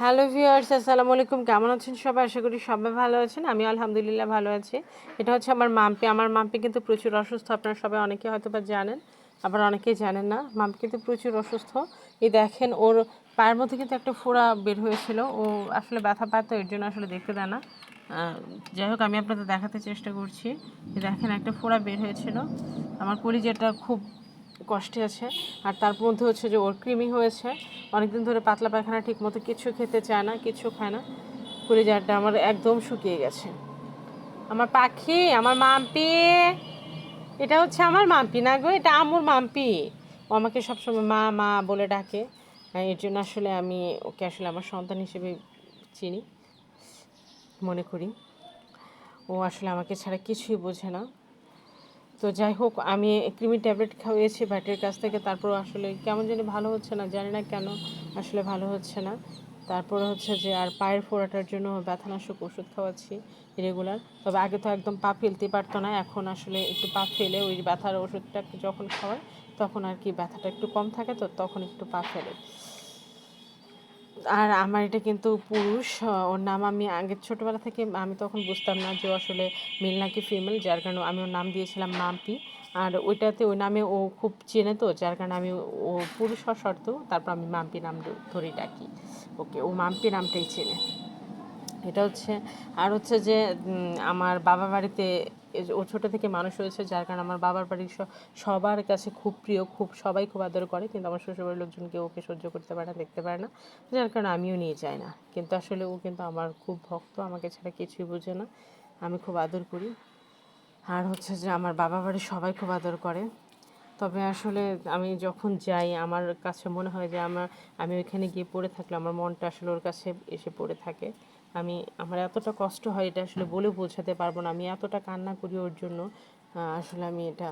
Hello viewers আসসালামু আলাইকুম। কেমন আছেন সবাই? আশা করি সবাই ভালো আছেন। আমি আলহামদুলিল্লাহ ভালো আছি। এটা হচ্ছে আমার মাম্পি। আমার মাম্পি কিন্তু প্রচুর অসুস্থ। আপনারা সবাই অনেকে হয়তো বা জানেন, আবার অনেকেই জানেন না। মাম্পি কিন্তু প্রচুর অসুস্থ। এই দেখেন, ওর পায়ের মধ্যে কিন্তু একটা ফোড়া বের হয়েছিল। ও আসলে ব্যথা পায় তো, এর জন্য আসলে দেখতে দেয় না। যাই হোক, আমি আপনাদের দেখাতে চেষ্টা করছি। দেখেন, একটা ফোড়া বের হয়েছিল। আমার কলিজাটা খুব কষ্টে আছে। আর তার মধ্যে হচ্ছে যে ওর কৃমি হয়েছে। অনেকদিন ধরে পাতলা পায়খানা ঠিক মতো কিছু খেতে চায় না, কিছু খায় না। কলিজারটা আমার একদম শুকিয়ে গেছে। আমার পাখি, আমার মাম্পি, এটা হচ্ছে আমার মাম্পি না গো, এটা আমুর মাম্পি। ও আমাকে সবসময় মা মা বলে ডাকে। এর জন্য আসলে আমি ওকে আসলে আমার সন্তান হিসেবে চিনি, মনে করি। ও আসলে আমাকে ছাড়া কিছুই বোঝে না। তো যাই হোক, আমি ক্রিমি ট্যাবলেট খাওয়িয়েছি ব্যাটের কাছ থেকে। তারপর আসলে কেমন জানি ভালো হচ্ছে না, জানি না কেন আসলে ভালো হচ্ছে না। তারপর হচ্ছে যে আর পায়ের ফোড়াটার জন্য ব্যথানাশক ওষুধ খাওয়াচ্ছি রেগুলার তবে আগে তো একদম পা ফেলতে পারতো না, এখন আসলে একটু পা ফেলে ওই ব্যথার ওষুধটা যখন খাওয়ায় তখন আর কি ব্যথাটা একটু কম থাকে, তো তখন একটু পা ফেলে। আর আমার এটা কিন্তু পুরুষ ওর নাম আমি আগে ছোটোবেলা থেকে আমি তখন বুঝতাম না যে আসলে মেল নাকি ফিমেল যার কারণে আমি ওর নাম দিয়েছিলাম মাম্পি আর ওইটাতে ওই নামে ও খুব চেনে তো, যার কারণে আমি ও পুরুষ হওয়া সত্ত্বেও তারপর আমি মাম্পি নাম ধ- ধরেই ডাকি। ওকে, ও মাম্পি নামটাই চেনে। এটা হচ্ছে, আর হচ্ছে যে আমার বাবা বাড়িতে ও ছোটো থেকে মানুষ হয়েছে, যার কারণে আমার বাবার বাড়ির সবার কাছে খুব প্রিয়, খুব সবাই খুব আদর করে, কিন্তু আমার শ্বশুরবাড়ির লোকজন কেউ ওকে সহ্য করতে পারে না, দেখতে পারে না, যার কারণে আমিও নিয়ে যাই না। কিন্তু আসলে ও কিন্তু আমার খুব ভক্ত, আমাকে ছাড়া কিছুই বোঝে না, আমি খুব আদর করি। আর হচ্ছে যে আমার বাবা বাড়ির সবাই খুব আদর করে। তবে আসলে আমি যখন যাই, আমার কাছে মনে হয় যে আমার, আমি ওইখানে গিয়ে পড়ে থাকলে আমার মনটা আসলে ওর কাছে এসে পড়ে থাকে। আমি, আমার এতটা কষ্ট হয় এটা আসলে বলে বোঝাতে পারব না। আমি এতটা কান্না করি ওর জন্য। আসলে আমি এটা,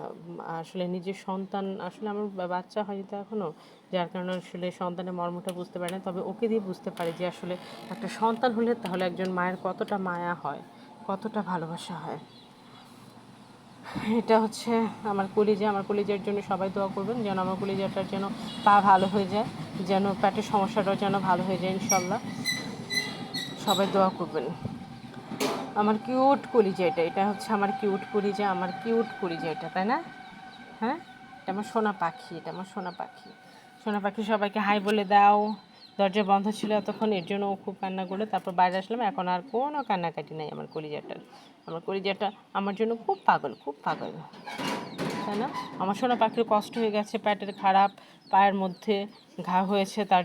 আসলে নিজের সন্তান, আসলে আমার বাচ্চা হয়নি তো এখনও যার কারণে আসলে সন্তানের মর্মটা বুঝতে পারে না। তবে ওকে দিয়ে বুঝতে পারে যে আসলে একটা সন্তান হলে তাহলে একজন মায়ের কতটা মায়া হয়, কতটা ভালোবাসা হয়। এটা হচ্ছে আমার কলিজা। আমার কলিজার জন্য সবাই দোয়া করবেন যেন আমার কলিজাটার যেন পা ভালো হয়ে যায়, যেন পেটের সমস্যাটাও যেন ভালো হয়ে যায়, ইনশাল্লাহ। সবাই দোয়া করবেন। আমার কিউট কলিজা এটা। এটা হচ্ছে আমার কিউট কলিজা, আমার কিউট কলিজা এটা, তাই না? হ্যাঁ? এটা আমার সোনা পাখি, এটা আমার সোনা পাখি। সোনা পাখি সবাইকে হাই বলে দাও। দরজা বন্ধ ছিল এতক্ষণ, এর জন্য ও খুব কান্না করে তারপর বাইরে আসলাম, এখন আর কোনো কান্নাকাটি নাই আমার কলিজাটার। আমার কলিজাটা আমার জন্য খুব পাগল খুব পাগল। তাই না? আমার সোনা পাখির কষ্ট হয়ে গেছে, পেটের খারাপ, পায়ের মধ্যে ঘা হয়েছে, তার